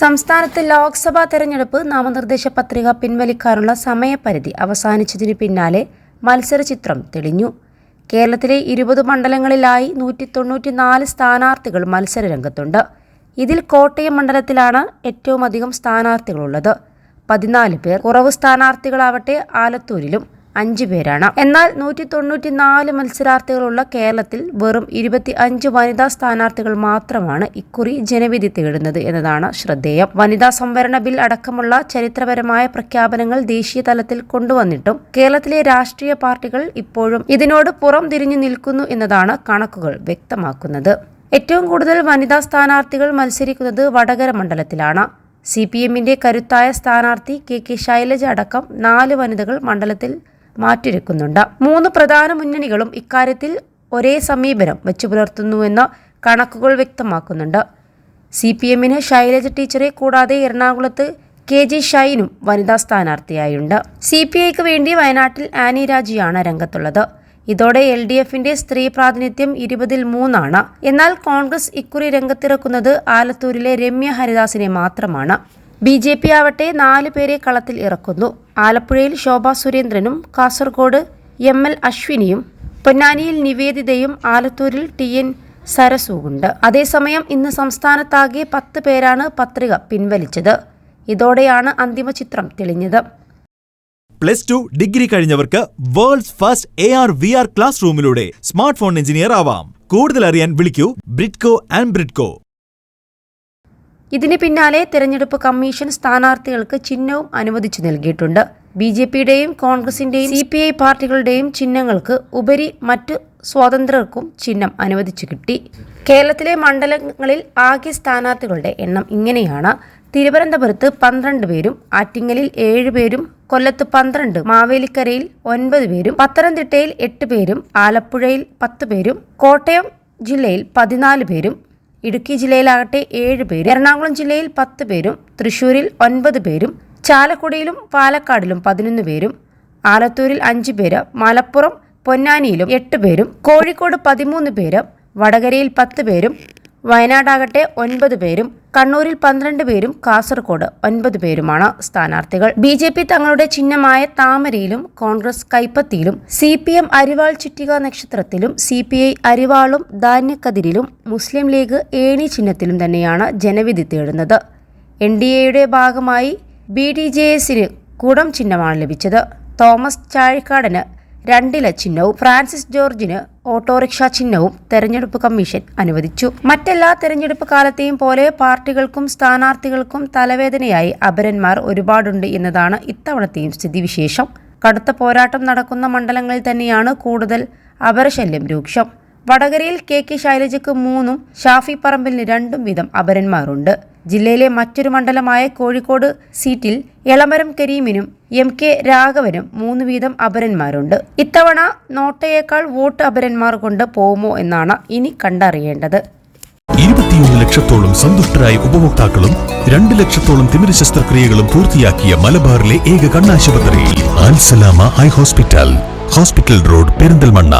സംസ്ഥാനത്ത് ലോക്സഭാ തെരഞ്ഞെടുപ്പ് നാമനിർദ്ദേശ പത്രിക പിൻവലിക്കാനുള്ള സമയപരിധി അവസാനിച്ചതിനു പിന്നാലെ മത്സരചിത്രം തെളിഞ്ഞു. കേരളത്തിലെ ഇരുപത് മണ്ഡലങ്ങളിലായി നൂറ്റി തൊണ്ണൂറ്റിനാല് സ്ഥാനാർത്ഥികൾ മത്സരരംഗത്തുണ്ട്. ഇതിൽ കോട്ടയം മണ്ഡലത്തിലാണ് ഏറ്റവും അധികം സ്ഥാനാർത്ഥികളുള്ളത്. പതിനാല് പേർ കുറവ് സ്ഥാനാർത്ഥികളാവട്ടെ ആലത്തൂരിലും അഞ്ചു പേരാണ്. എന്നാൽ നൂറ്റി തൊണ്ണൂറ്റിനാല് മത്സരാർത്ഥികളുള്ള കേരളത്തിൽ വെറും ഇരുപത്തി അഞ്ച് വനിതാ സ്ഥാനാർത്ഥികൾ മാത്രമാണ് ഇക്കുറി ജനവിധി തേടുന്നത് എന്നതാണ് ശ്രദ്ധേയം. വനിതാ സംവരണ ബിൽ അടക്കമുള്ള ചരിത്രപരമായ പ്രഖ്യാപനങ്ങൾ ദേശീയ തലത്തിൽ കൊണ്ടുവന്നിട്ടും കേരളത്തിലെ രാഷ്ട്രീയ പാർട്ടികൾ ഇപ്പോഴും ഇതിനോട് പുറം തിരിഞ്ഞു നിൽക്കുന്നു എന്നതാണ് കണക്കുകൾ വ്യക്തമാക്കുന്നത്. ഏറ്റവും കൂടുതൽ വനിതാ സ്ഥാനാർത്ഥികൾ മത്സരിക്കുന്നത് വടകര മണ്ഡലത്തിലാണ്. സി പി എമ്മിന്റെ കരുത്തായ സ്ഥാനാർത്ഥി കെ കെ ശൈലജ അടക്കം നാല് വനിതകൾ മണ്ഡലത്തിൽ മാറ്റുരക്കുന്നുണ്ട് മൂന്ന് പ്രധാന മുന്നണികളും ഇക്കാര്യത്തിൽ ഒരേ സമീപനം വെച്ചു പുലർത്തുന്നുവെന്ന് കണക്കുകൾ വ്യക്തമാക്കുന്നുണ്ട്. സി പി എമ്മിന് ശൈലജ ടീച്ചറെ കൂടാതെ എറണാകുളത്ത് കെ ജി ഷൈനും വനിതാ സ്ഥാനാർത്ഥിയായുണ്ട്. സി പി ഐക്ക് വേണ്ടി വയനാട്ടിൽ ആനി രാജിയാണ് രംഗത്തുള്ളത്. ഇതോടെ എൽ ഡി എഫിന്റെ സ്ത്രീ പ്രാതിനിധ്യം ഇരുപതിൽ മൂന്നാണ്. എന്നാൽ കോൺഗ്രസ് ഇക്കുറി രംഗത്തിറക്കുന്നത് ആലത്തൂരിലെ രമ്യ ഹരിദാസിനെ മാത്രമാണ്. ബി ജെ പി ആവട്ടെ നാല് പേരെ കളത്തിൽ ഇറക്കുന്നു. ആലപ്പുഴയിൽ ശോഭാ സുരേന്ദ്രനും കാസർഗോഡ് എം എൽ അശ്വിനിയും പൊന്നാനിയിൽ നിവേദിതയും ആലത്തൂരിൽ ടി എൻ സരസുവുണ്ട്. അതേസമയം ഇന്ന് സംസ്ഥാനത്താകെ പത്ത് പേരാണ് പത്രിക പിൻവലിച്ചത്. ഇതോടെയാണ് അന്തിമ ചിത്രം തെളിഞ്ഞത്. Plus two degree കഴിഞ്ഞവർക്ക് world's first A R V R class റൂമിലൂടെ smart phone engineer ആവാം. കൂടുതൽ അറിയാൻ വിളിക്കൂ ബ്രിഡ്കോ ആൻഡ് ബ്രിഡ്കോ. ഇതിന് പിന്നാലെ തെരഞ്ഞെടുപ്പ് കമ്മീഷൻ സ്ഥാനാർത്ഥികൾക്ക് ചിഹ്നവും അനുവദിച്ചു നൽകിയിട്ടുണ്ട്. ബി ജെ പിയുടെയും കോൺഗ്രസിന്റെയും സി പി ഐ പാർട്ടികളുടെയും ചിഹ്നങ്ങൾക്ക് ഉപരി മറ്റു സ്വാതന്ത്ര്യർക്കും ചിഹ്നം അനുവദിച്ചു കിട്ടി. കേരളത്തിലെ മണ്ഡലങ്ങളിൽ ആകെ സ്ഥാനാർത്ഥികളുടെ എണ്ണം ഇങ്ങനെയാണ്. തിരുവനന്തപുരത്ത് പന്ത്രണ്ട് പേരും ആറ്റിങ്ങലിൽ ഏഴുപേരും കൊല്ലത്ത് പന്ത്രണ്ട് മാവേലിക്കരയിൽ ഒൻപത് പേരും പത്തനംതിട്ടയിൽ എട്ട് പേരും ആലപ്പുഴയിൽ പത്ത് പേരും കോട്ടയം ജില്ലയിൽ പതിനാല് പേരും ഇടുക്കി ജില്ലയിലാകട്ടെ ഏഴ് പേരും എറണാകുളം ജില്ലയിൽ പത്ത് പേരും തൃശൂരിൽ ഒൻപത് പേരും ചാലക്കുടിയിലും പാലക്കാടിലും പതിനൊന്ന് പേരും ആലത്തൂരിൽ അഞ്ച് പേര് മലപ്പുറം പൊന്നാനിയിലും എട്ട് പേരും കോഴിക്കോട് പതിമൂന്ന് പേരും വടകരയിൽ പത്ത് പേരും വയനാടാകട്ടെ ഒൻപത് പേരും കണ്ണൂരിൽ പന്ത്രണ്ട് പേരും കാസർഗോഡ് ഒൻപത് പേരുമാണ് സ്ഥാനാർത്ഥികൾ. ബി ജെ പി തങ്ങളുടെ ചിഹ്നമായ താമരയിലും കോൺഗ്രസ് കൈപ്പത്തിയിലും സി പി എം അരിവാൾ ചിറ്റിക നക്ഷത്രത്തിലും സി പി ഐ അരിവാളും ധാന്യക്കതിരിലും മുസ്ലിം ലീഗ് ഏണി ചിഹ്നത്തിലും തന്നെയാണ് ജനവിധി തേടുന്നത്. എൻ ഡി എയുടെ ഭാഗമായി ബി ഡി ജെ എസിന് കുടം ചിഹ്നമാണ് ലഭിച്ചത്. തോമസ് ചാഴിക്കാടന് രണ്ടില ചിഹ്നവും ഫ്രാൻസിസ് ജോർജിന് ഓട്ടോറിക്ഷ ചിഹ്നവും തെരഞ്ഞെടുപ്പ് കമ്മീഷൻ അനുവദിച്ചു. മറ്റെല്ലാ തെരഞ്ഞെടുപ്പ് കാലത്തെയും പോലെ പാർട്ടികൾക്കും സ്ഥാനാർത്ഥികൾക്കും തലവേദനയായി അപരന്മാർ ഒരുപാടുണ്ട് എന്നതാണ് ഇത്തവണത്തെയും സ്ഥിതിവിശേഷം. കടുത്ത പോരാട്ടം നടക്കുന്ന മണ്ഡലങ്ങളിൽ തന്നെയാണ് കൂടുതൽ അപരശല്യം രൂക്ഷം. വടകരയിൽ കെ കെ ശൈലജയ്ക്ക് മൂന്നും ഷാഫി പറമ്പിലിന് രണ്ടും വീതം അപരന്മാരുണ്ട്. ജില്ലയിലെ മറ്റൊരു മണ്ഡലമായ കോഴിക്കോട് സീറ്റിൽ എളമരം കരീമിനും എം കെ രാഘവനും മൂന്ന് വീതം അപരന്മാരുണ്ട്. ഇത്തവണ നോട്ടയേക്കാൾ വോട്ട് അപരന്മാർ കൊണ്ട് പോകുമോ എന്നാണ് ഇനി കണ്ടറിയേണ്ടത്. ഇരുപത്തിയൊന്ന് ലക്ഷത്തോളം സന്തുഷ്ടരായ ഉപഭോക്താക്കളും രണ്ട് ലക്ഷത്തോളം തിമിര ശസ്ത്രക്രിയകളും പൂർത്തിയാക്കിയ മലബാറിലെ ഏക കണ്ണാശുപത്രി Al Salama eye hospital hospital road Perinthalmanna.